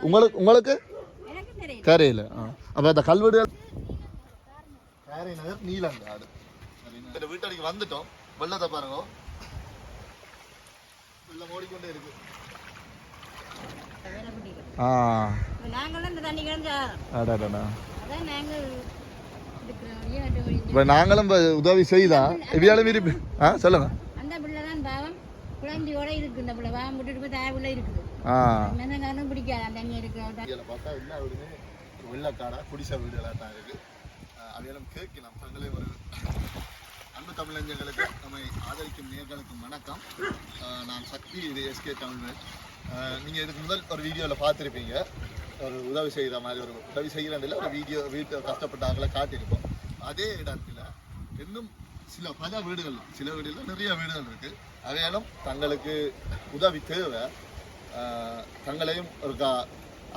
உங்களுக்கு? உங்களுக்கு தெரியல. அப்போ அந்த கல்வெடு காரை நகர் நீலங்காடு இந்த வீட்டடிக்கு வந்துட்டோம். வெள்ளத்தை பாருங்க. வெள்ளம் ஓடிக்கொண்டே இருக்கு. ஆ. நாங்களும் இந்த உதவி செய்தா? எவியாலும் இருப்பி ஆ சொல்லுங்க. குழந்தையோட இருக்கு இந்த பிள்ளை. பாவம் விட்டுட்டு போய் தாய் பிள்ளை இருக்குது. ஆ. மெந்தங்காரனும் பிடிக்காது. அந்த தண்ணி இருக்கிற இதில் பார்த்தா எல்லா வீடுமே ஒரு வெள்ளக்காடா குடிசை வீடுகளாக தான் இருக்கு அவையெல்லாம் கேட்கலாம். தங்களே ஒரு அன்பு தமிழஞ்சங்களுக்கு நம்மை ஆதரிக்கும் நேர்களுக்கும் வணக்கம். நான் சக்தி இது எஸ்கே தமிழ். நீங்கள் இதுக்கு முதல் ஒரு வீடியோவில் பார்த்துருப்பீங்க. ஒரு உதவி செய்கிற மாதிரி ஒரு உதவி செய்கிறதில்ல ஒரு வீடியோ வீட்டை கஷ்டப்பட்டாங்கள காட்டியிருப்போம் அதே இடத்துல இன்னும் சில பல வீடுகள் சில வீடுகளில் நிறைய வீடுகள் இருக்கு. அவையாலும் தங்களுக்கு உதவி தேவை. ஆஹ் தங்களையும் ஒரு கா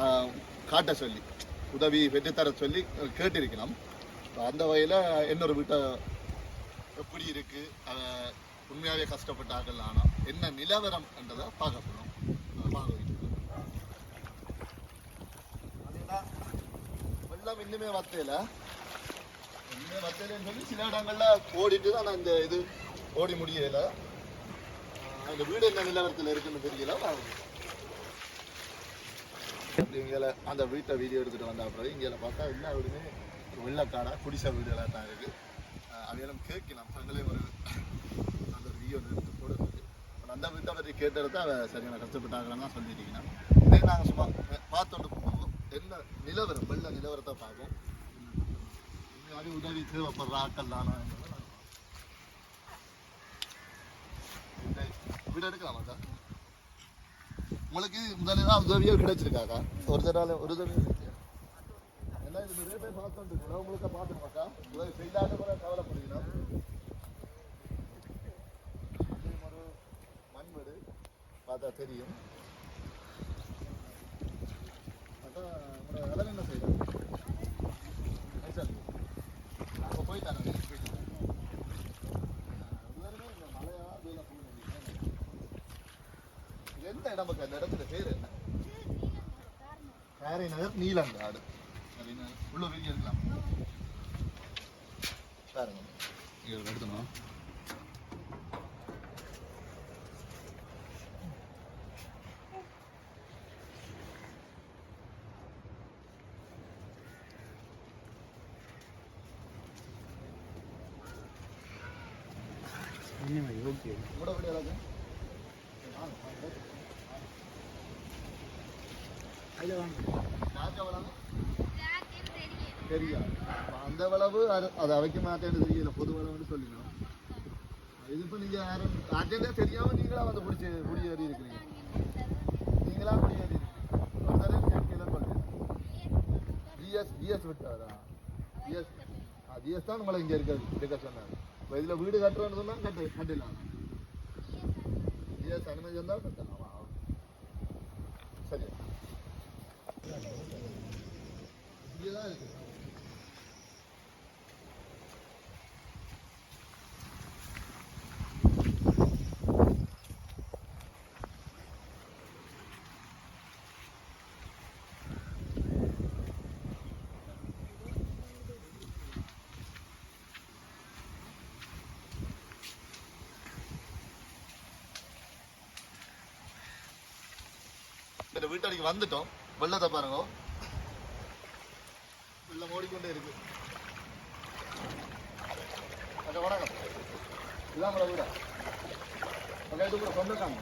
ஆஹ் காட்ட சொல்லி உதவி பெற்றுத்தர சொல்லி கேட்டிருக்கலாம். அந்த வகையில் இன்னொரு வீட்டை எப்படி இருக்கு? அதை உண்மையாகவே கஷ்டப்பட்டார்கள் ஆனால் என்ன நிலவரம் என்றதை பார்க்க போகிறோம் வெள்ளம் இன்னுமே வத்தையில் சொல்லி சில இடங்கள்ல ஓடிட்டு தான் இந்த இது ஓடி முடியல. அந்த வீடு என்ன நிலவரத்தில் இருக்குன்னு தெரியல. இங்கே அந்த வீட்டை வீடியோ எடுத்துட்டு வந்த அப்புறம் இங்கே பார்த்தா எல்லா வீடுமே ஒரு வெள்ளக்காடா குடிசை வீடுகளாக தான் இருக்கு. ஆஹ் அவையெல்லாம் கேட்கலாம். தங்களே ஒரு அந்த ஒரு வீடியோ எடுத்து போடுறது. அந்த வீட்டை பற்றி கேட்டெடுத்து அதை சரியான கஷ்டப்பட்டாங்கன்னு தான் சொல்லிட்டீங்கன்னா இதே நாங்கள் சும்மா பார்த்தோட்டு போவோம். என்ன நிலவரம்? வெள்ள நிலவரத்தை பார்ப்போம். அது உதவி தேவைப்படுற ஆட்கள் தானா இந்த வீடு எடுக்கலாமா சார் உங்களுக்கு முதல்ல தான் உதவியோ கிடைச்சிருக்காக்கா ஒரு தடவை ஒரு தடவை எல்லாம் இது நிறைய பேர் பார்த்துட்டு இருக்கோம் உங்களுக்கு பார்த்துருமாக்கா உதவி செய்யாத கூட கவலைப்படுகிறோம் மண் வீடு பார்த்தா தெரியும் அதான் உங்களோட வேலை என்ன செய்யலாம் சார் அப்போ போயிட்டாங்க போயிட்டாங்க எல்லாருமே இந்த மலையா வெயிலா போய் பக்கம் அந்த இடத்துல பேர் என்ன காரை நகர் நீலங்காடு அப்படின்னா உள்ள வெளியே இருக்கலாம் பாருங்க. இங்க எடுத்தணும் கூட வீடு யாருக்கு வளவு? தெரியாது அந்த வளவு அது அதை வைக்க மாட்டேன்னு தெரியல. பொது வளவுன்னு சொல்லிடணும் இது இப்போ நீங்கள் யாரும் ஆட்டே தெரியாம நீங்களா வந்து பிடிச்சி குடியேறி இருக்கிறீங்க? நீங்களா குடியேறி இருக்கீங்க ஒரு தடவை கேட்கல சொல்றேன் பிஎஸ் பிஎஸ் விட்டாரா? பிஎஸ் பிஎஸ் தான் உங்களை இங்கே இருக்க இருக்க சொன்னாங்க இப்போ இதில் வீடு கட்டுறேன்னு சொன்னால் கட்டு கட்டிடலாம். பிஎஸ் அனுமதி வந்தால் கட்டலாம். இங்கே தான் இருக்குது வீட்டடிக்கு வந்துட்டோம். வெள்ளத்தை பாருங்க. வெள்ளம் ஓடிக்கொண்டே இருக்கு. அக்கா வணக்கம். இதான் உங்களோட வீடா? அக்கா இது கூட சொந்தக்காங்க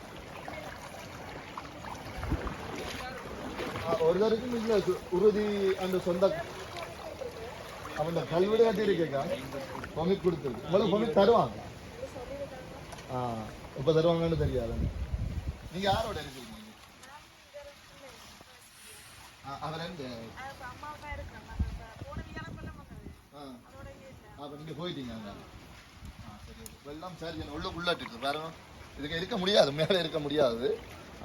ஒரு தருக்கு நீங்க உறுதி அந்த சொந்த அவன் கல்வீடு கட்டி இருக்கேக்கா பொமிட் கொடுத்துருக்கு உங்களுக்கு பொமிட் தருவாங்க. ஆ இப்போ தருவாங்கன்னு தெரியாது. நீங்க யாரோட இருக்கீங்க? அவர் ஆ அப்போ நீங்கள் போயிட்டீங்க அங்க. ஆ சரி. வெள்ளம் சரி என்ன உள்ள உள்ளாட்டு இருக்கு. பாருங்க இதுக்கு இருக்க முடியாது. மேலே இருக்க முடியாது.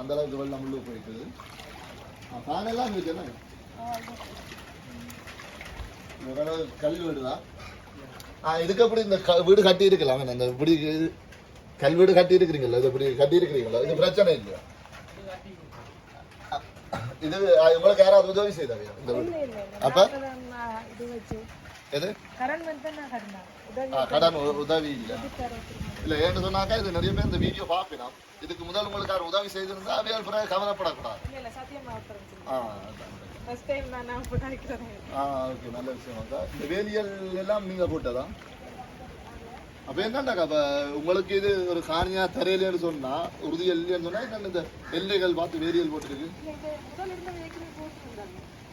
அந்த அளவுக்கு வெள்ளம் உள்ள போயிட்டுது ஆ ஃபேனெல்லாம் இருக்கு என்ன? ஓரளவு கல் வீடு தான் ஆ இதுக்கு அப்படி இந்த வீடு கட்டி இருக்கலாம் இந்த இப்படி கல் வீடு கட்டி இருக்கிறீங்களா இது இப்படி கட்டி இருக்கிறீங்களா இது பிரச்சனை இல்லையா? இது உங்களுக்கு யாராவது உதவி செய்தாங்க இந்த வீடு? அப்ப? எது? கடன் உதவி இல்லை. இல்ல. ஏன்னு சொன்னாக்கா இது நிறைய பேர் இந்த வீடியோ பார்ப்பினோம். இதுக்கு முதல் உங்களுக்கு யார் உதவி செய்திருந்தா அவையால் பிறகு கவலைப்படக்கூடாது. ஆ இப்போ ஆ ஓகே நல்ல விஷயம். அக்கா இந்த வேலியல் எல்லாம் நீங்க போட்டதா? அப்ப என்னண்டாக்கா அப்ப உங்களுக்கு இது ஒரு காணியா தரையிலேன்னு சொன்னா உறுதி இல்லைன்னு சொன்னா என்ன இந்த எல்லைகள் பார்த்து வேலியல் போட்டுருக்கு?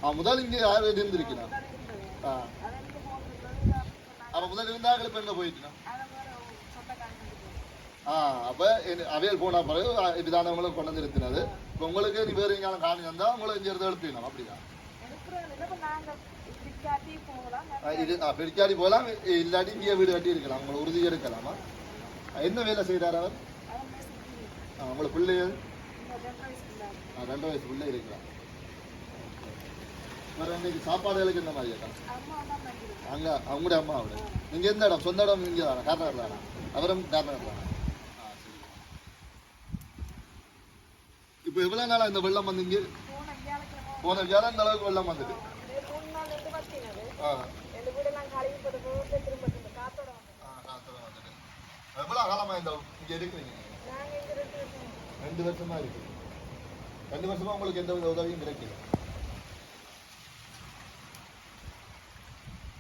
ஆ முதல் இங்கே யார் இருந்திருக்கிறா ஆ. அப்ப முதல் இருந்தாங்க இப்ப எங்க போயிட்டுனா? ஆ அப்ப என்ன- அவையல் போன பிறகு ஆ, இப்படிதானவங்களும் கொண்டு வந்து நிறுத்தினது. இப்போ உங்களுக்கு நீ வேறு எங்கேயாலும் காணி வந்தா உங்களை இங்க இருந்து எழுப்பிடணும் அப்படிதான் இது பிடிக்காடி போகலாம் இல்லாட்டி இங்கே வீடு கட்டி இருக்கலாம் உங்களை உறுதி எடுக்கலாமா? ஆ, என்ன வேலை செய்கிறார் அவர்? உங்களை பிள்ளைகள் ரெண்டு வயசு பிள்ளை. இருக்கலாம் வேற இன்னைக்கு சாப்பாடுகளுக்கு என்ன மாதிரி தங்கிருக்கு அங்க அவங்களுடைய அம்மா அவரு. நீங்க எந்த இடம்? சொந்த இடம் இங்கே தானே? கார்னர் தானே? அவரும் கார்னர் தானே. இப்போ எவ்வளவு நாளா இந்த வெள்ளம் வந்து இங்கே போன வியாழன் இந்த அளவுக்கு வெள்ளம் வச்சினது ஆ. போட்டு திரும்ப இந்த இங்க இருக்கிறீங்க? ரெண்டு வருஷம். ரெண்டு வருஷமா இருக்கு. ரெண்டு வருஷமா உங்களுக்கு எந்த வித உதவியும் கிடைக்கல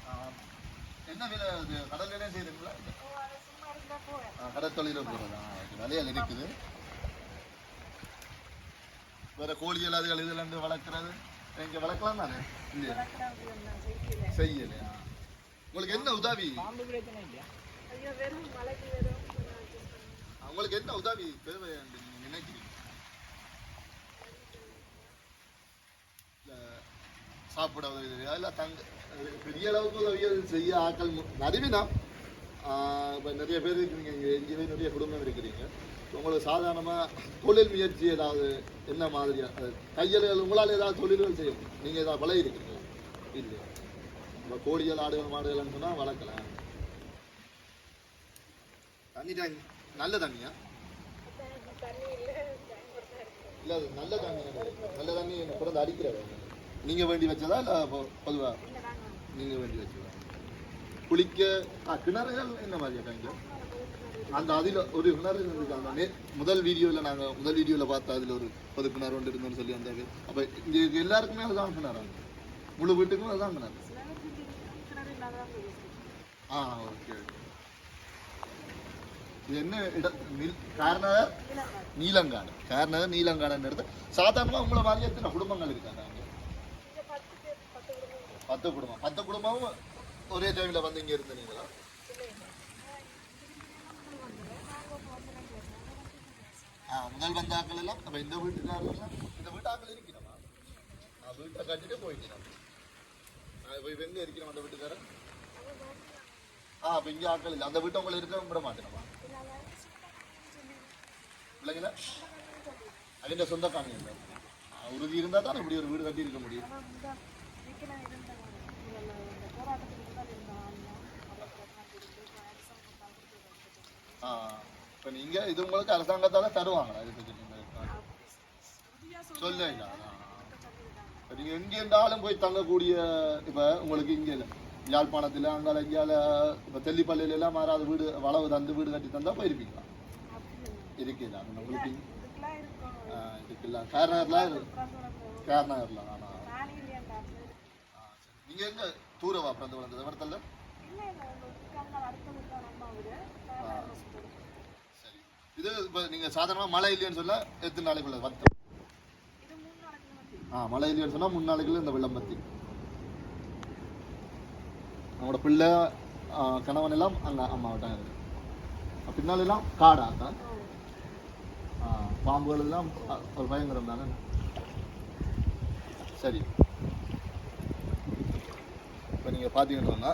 ஆ, என்ன இது கடல் ஆ, கடல் தொழிலும் போகிறதா வேலையால் இருக்குது வேற கோழிகள் அதுகள் இதுல இருந்து வளர்க்குறது. இங்க வளர்க்கலாம் தானே? இல்லையா செய்யலையா? உங்களுக்கு என்ன உதவி. உங்களுக்கு என்ன உதவி தேவை என்று நீங்க நினைக்கிறீங்க? சாப்பிட உதவி இல்ல தங்க பெரிய அளவுக்கு உதவிகள் செய்ய ஆக்கள் மு- நடுவினா இப்போ நிறைய பேர் இருக்கிறீங்க இங்கே எங்கேயுமே நிறைய குடும்பம் இருக்கிறீங்க. உங்களுக்கு சாதாரணமாக தொழில் முயற்சி ஏதாவது என்ன மாதிரியா அது உங்களால் ஏதாவது தொழில்கள் செய்யும் நீங்கள் ஏதாவது விலை இருக்கிறீங்களா இல்லையா இப்போ கோழிகள் ஆடுகள் மாடுகள்னு சொன்னால் வளர்க்கலாம். தண்ணி டேங்க் நல்ல தண்ணியா? இல்லை அது நல்ல தண்ணி நல்ல தண்ணி பிறந்து அடிக்கிற நீங்கள் வேண்டி வச்சதா இல்லை பொதுவாக நாங்க வேண்டி வச்சதா குளிக்க கிணறுகள் என்ன மாதிரியா கங்க அந்த அதில் ஒரு கிணறு நே- முதல் வீடியோவில் நாங்கள் முதல் வீடியோவில் பார்த்தா அதில் ஒரு பொது கிணறு ஒன்று இருந்தோம்னு சொல்லி அந்த அப்போ இங்கே எல்லாருக்குமே அதுதான் கிணறு. முழு வீட்டுக்கும் அதுதான் கிணறு. ஆ ஓகே இது என்ன இடம் காரணம் நீலங்காடு. காரணம் நீலங்காடுன்னு எடுத்து சாதாரணமாக உங்களை மாதிரி எத்தனை குடும்பங்கள் இருக்காங்க அங்க? இங்க பத்து பேர் பத்து குடும்பம் பத்து குடும்பம். பத்து குடும்பமும் ஒரே டைமில் வந்து இங்கே இருந்தீங்களா ஆ முதல் வந்த ஆக்கள் எல்லாம்? நம்ம இந்த வீட்டுக்காரர்கள்லாம் இந்த வீட்டு ஆக்கள் இருக்கிறோமா நான் வீட்டை கட்டிட்டு போயிட்டேன். நான் போய் எங்கே இருக்கிறோம் அந்த வீட்டுக்காரன்? ஆ அப்போ இங்கே ஆக்கள் இல்லை. அந்த வீட்டை உங்களை இருக்க விட மாட்டேனமா? பிள்ளைங்கள? அதுன்ற சொந்தக்காரங்க? இல்லை உறுதி இருந்தால் தான் இப்படி ஒரு வீடு கட்டி இருக்க முடியும். இப்போ நீங்கள் இது உங்களுக்கு அரசாங்கத்தால் தருவாங்களா இது பற்றி நீங்கள் சொல்ல இப்போ நீங்கள் எங்கே இருந்தாலும் போய் தங்கக்கூடிய இப்போ உங்களுக்கு இங்கே இல்லை. யாழ்ப்பாணத்தில் அங்கால இங்கால இப்போ தெல்லிப்பள்ளியில எல்லாம் மாறாத வீடு வளவு தந்து வீடு கட்டி தந்தால் போயிருப்பீங்களா? இருக்கீங்களா உங்களுக்கு ஆ, இருக்குல்ல கேரநகரில் கேரநகரில் ஆனால் நீங்கள் எங்கே தூரவா பிறந்து வளர்ந்தது? இடத்துல இல்லை இல்லை உங்களுக்கு அங்கே அடுத்த வீட்டு அம்மா வீடு சரி இது இப்போ நீங்கள் சாதாரணமாக மழை இல்லைன்னு சொல்ல எத்தனை நாளைக்குள்ள வத்தம் ஆ மழை இல்லைன்னு சொன்னால் மூணு நாளைக்குள்ள இந்த வெள்ளம் பற்றி நம்மளோட பிள்ளை கணவன் எல்லாம் அங்கே அம்மா விட்டாங்க இருக்கு. பின்னால் எல்லாம் காடா தான். பாம்புகள் எல்லாம் ஒரு பயங்கரம் தானே? சரி. இப்போ நீங்கள் பார்த்தீங்கன்னு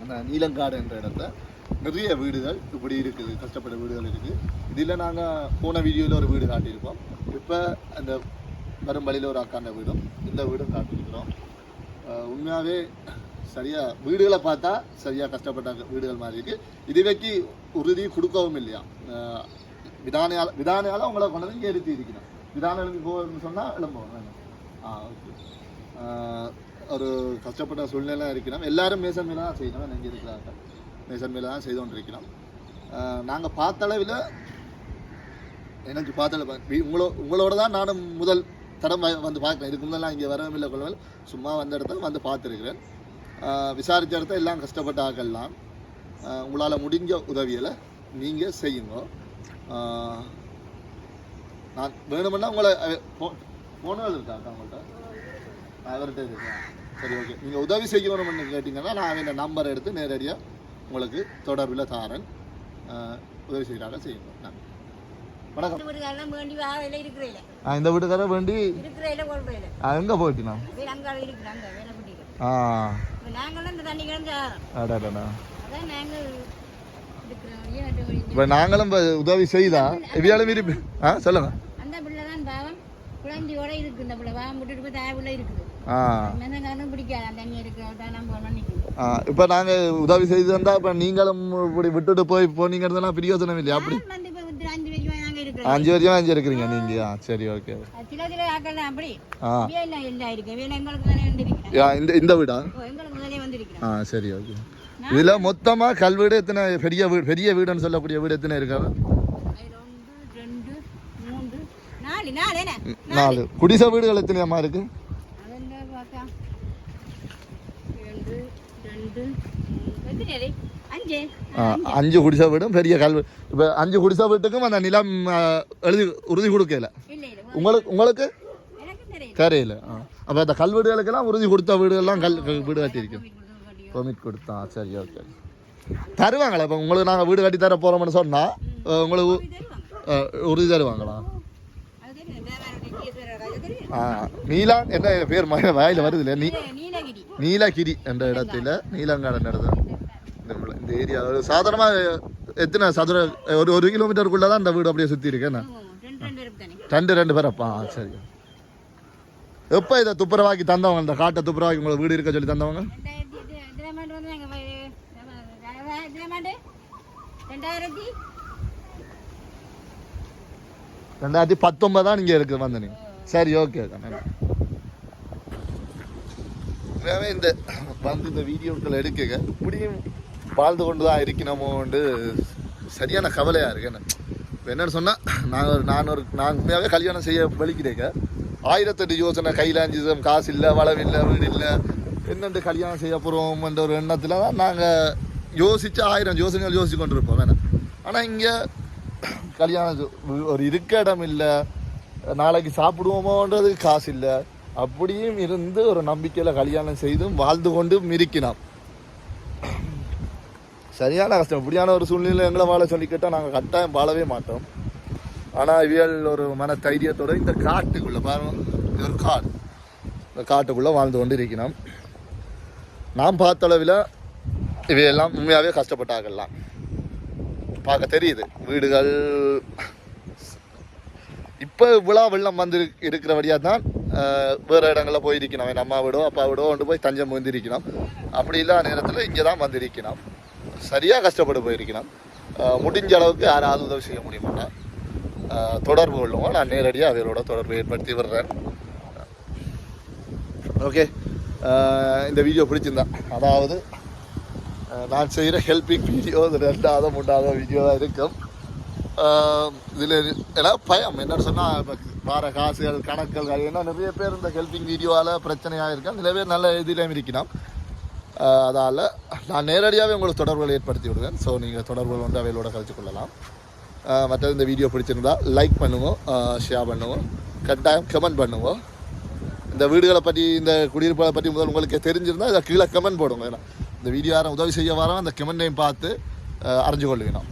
அந்த நீலங்காடு என்ற இடத்த நிறைய வீடுகள் இப்படி இருக்குது கஷ்டப்பட்ட வீடுகள் இருக்குது. இதில் நாங்கள் போன வீடியோவில் ஒரு வீடு காட்டியிருப்போம் இப்போ அந்த வரும்பலியில் ஒரு அக்காண்ட வீடும் இந்த வீடும் காட்டியிருக்கிறோம். உண்மையாகவே சரியாக வீடுகளை பார்த்தா சரியாக கஷ்டப்பட்ட வீடுகள் மாதிரி இருக்குது இதுவைக்கு உறுதி கொடுக்கவும் இல்லையா? விதானையால் விதானையால் அவங்கள கொண்டு வந்து இங்கே எடுத்து இருக்கணும் விதான எழுந்து போகணும்னு சொன்னால் எழும்புவோம். வேணும். ஆ ஓகே. ஒரு கஷ்டப்பட்ட சூழ்நிலை இருக்கிறோம். எல்லாரும் மேசமே தான் செய்யணும். இங்கே இருக்கிறாங்க மேசன்மையில் தான் செய்து கொண்டிருக்கிறோம். நாங்கள் பார்த்த அளவில் எனக்கு பார்த்த உங்களோ உங்களோட தான் நானும் முதல் தடம் வந்து பார்க்குறேன். இதுக்கு முன்னெல்லாம் இங்கே வரவும் இல்லை கொள்ளவில் சும்மா வந்த இடத்துல வந்து பார்த்துருக்கிறேன். விசாரித்த இடத்த எல்லாம் கஷ்டப்பட்ட ஆக்கள்லாம் உங்களால் முடிஞ்ச உதவிகளை நீங்கள் செய்யுங்க. நான் வேணுமென்னா உங்களை ஃபோனுகள் இருக்கா அவங்கள்ட்ட அவர்கிட்ட இருக்கா? சரி ஓகே. நீங்கள் உதவி செய்யணும்னு கேட்டிங்கன்னா நான் அவன் நம்பர் எடுத்து நேரடியாக உங்களுக்கு தொடர்பில் தாரேன் உதவி செய்கிறாங்க செய்யுங்க நன்றி. வணக்கம். இந்த வீட்டுக்கார வேண்டி எங்கே போயிட்டுனா? ஆ. இப்ப நாங்களும் உதவி செய்தா? எவியாலும் இருப்பு ஆ சொல்லுங்க. குழந்தையோட இருக்கு இந்த பிள்ளை. பாவம் விட்டுட்டு போய் தாய் பிள்ளை இருக்குது. இருக்கு இப்போ நாங்கள் உதவி செய்து வந்தால் இப்போ நீங்களும் இப்படி விட்டுட்டு போய் போனீங்கிறதுலாம் பிரயோஜனம் இல்லையா அப்படி? வந்து வந்து அஞ்சு இருக்கிறோம் அஞ்சு இருக்கிறீங்க நீங்கள் ஆ. சரி ஓகே. இருக்கு. இந்த இந்த வீடா? ஆ சரி ஓகே. இதில் மொத்தமாக கல்வீடு எத்தனை? பெரிய வீடு பெரிய வீடுன்னு சொல்லக்கூடிய வீடு எத்தனை இருக்காங்க அதுல ஒன்று ரெண்டு மூன்று நாலு. குடிசை வீடுகள் எத்தனையாமா இருக்கு? எத்தனை? அஞ்சு. ஆ, அஞ்சு குடிசை வீடும் பெரிய கல் இப்போ அஞ்சு குடிசை வீட்டுக்கும் அந்த நிலம் எழுதி உறுதி கொடுக்கல. இல்லை இல்லை. உங்களுக்கு உங்களுக்கு? கரையில் ஆ. அப்போ அந்த கல் வீடுகளுக்கெல்லாம் உறுதி கொடுத்த வீடுகள்லாம் கல் கல் வீடு கட்டியிருக்கோம். பெர்மிட் கொடுத்தா சரி ஓகே தருவாங்களா? இப்போ உங்களுக்கு நாங்கள் வீடு கட்டி தர போகிறோம்னு சொன்னால் உங்களுக்கு உறுதி தருவாங்களா? நீலா என்ன பேர் வாயில் வருது இல்லை நீ நீலகிரி. என்ற இடத்துல நீலங்காடன் இடத்துல இந்த ஏரியா சாதாரணமாக எத்தனை சதுர ஒரு ஒரு கிலோமீட்டருக்குள்ளே தான் இந்த வீடு அப்படியே சுற்றி இருக்கேன் ஆமா, ரெண்டு ரெண்டு பேரப்பா ஆ சரி. எப்போ இதை துப்புரவாக்கி தந்தவங்க இந்த காட்டை துப்புரவாக்கி உங்களுக்கு வீடு இருக்க சொல்லி தந்தவங்க? ரெண்டாயிரத்தி எட்டு எத்தனை ஆண்டு வந்து நாங்கள் எத்தனை ஆண்டு ரெண்டாயிரத்தி பத்தொன்பது தான் நீங்கள் இருக்குது வந்து நீங்கள் சரி ஓகே வேற இந்த வந்து இந்த வீடியோக்கள் எடுக்குங்க. இப்படியும் வாழ்ந்து கொண்டு தான் இருக்கணுமோண்டு சரியான கவலையாக இருக்கு. என்ன இப்போ என்னென்னு சொன்னால் நாங்கள் ஒரு நான் ஒரு நான் உண்மையாகவே கல்யாணம் செய்ய வலிக்கிறேங்க. ஆயிரத்தெட்டு யோசனை கையில் அஞ்சு காசு இல்லை வளவில்லை வீடு இல்லை. என்னென்று கல்யாணம் செய்ய போகிறோம்ன்ற ஒரு எண்ணத்தில் தான் நாங்கள் யோசித்து ஆயிரம் யோசனைகள் யோசிச்சு கொண்டு இருப்போம் வேணாம் ஆனால் இங்கே கல்யாணம் ஒரு இருக்க இடம் இல்லை நாளைக்கு சாப்பிடுவோமோன்றது காசு இல்லை அப்படியும் இருந்து ஒரு நம்பிக்கையில் கல்யாணம் செய்தும் வாழ்ந்து கொண்டும் இருக்கினான் சரியான கஷ்டம். இப்படியான ஒரு சூழ்நிலை எங்களை வாழ சொல்லிக்கிட்டால் நாங்கள் கட்டாயம் வாழவே மாட்டோம். ஆனால் இவியல் ஒரு மன தைரியத்தோட இந்த காட்டுக்குள்ளே பாருங்க. இது ஒரு காடு. இந்த காட்டுக்குள்ளே வாழ்ந்து கொண்டு இருக்கினோம் நாம் பார்த்த அளவில் இவையெல்லாம் உண்மையாகவே கஷ்டப்பட்டாகலாம் பார்க்க தெரியுது. வீடுகள். இப்போ விழா வெள்ளம் வந்து இருக்கிற இருக்கிறபடியாக தான் வேறு இடங்களில் போயிருக்கணும். என் அம்மா வீடோ அப்பா வீடோ கொண்டு போய் தஞ்சம் வந்திருக்கணும் அப்படி இல்லாத நேரத்தில் இங்கே தான் வந்திருக்கணும். சரியாக கஷ்டப்பட்டு போயிருக்கணும். முடிஞ்ச அளவுக்கு யாராவது உதவி செய்ய முடிய மாட்டேன் தொடர்பு கொள்ளுவோம் நான் நேரடியாக அவரோட தொடர்பு ஏற்படுத்தி விடுறேன். ஓகே. இந்த வீடியோ பிடிச்சிருந்தா அதாவது நான் செய்கிற ஹெல்பிங் வீடியோ இது ரெண்டாவது மூன்றாவது வீடியோவாக இருக்கும் இதில் ஏன்னா பயம் என்னென்னு சொன்னால் இப்போ வார காசுகள் கணக்குகள் ஏன்னா நிறைய பேர் இந்த ஹெல்பிங் வீடியோவால் பிரச்சனையாக இருக்கா நிறைய பேர் நல்ல இதிலையும் இருக்கணும் அதால் நான் நேரடியாகவே உங்களுக்கு தொடர்புகளை ஏற்படுத்தி விடுவேன் ஸோ நீங்கள் தொடர்புகள் வந்து அவைகளோட கழிச்சு கொள்ளலாம் மற்றது இந்த வீடியோ பிடிச்சிருந்தா லைக் பண்ணுவோம் ஷேர் பண்ணுவோம் கட்டாயம் கமெண்ட் பண்ணுவோம் இந்த வீடுகளை பற்றி இந்த குடியிருப்புகளை பற்றி முதல் உங்களுக்கு தெரிஞ்சிருந்தால் இதை கீழே கமெண்ட் போடுங்க ஏன்னா இந்த வீடியோ யாரும் உதவி செய்ய வரோம் அந்த கமெண்டையும் பார்த்து அறிஞ்சு கொள்ளுங்கணும்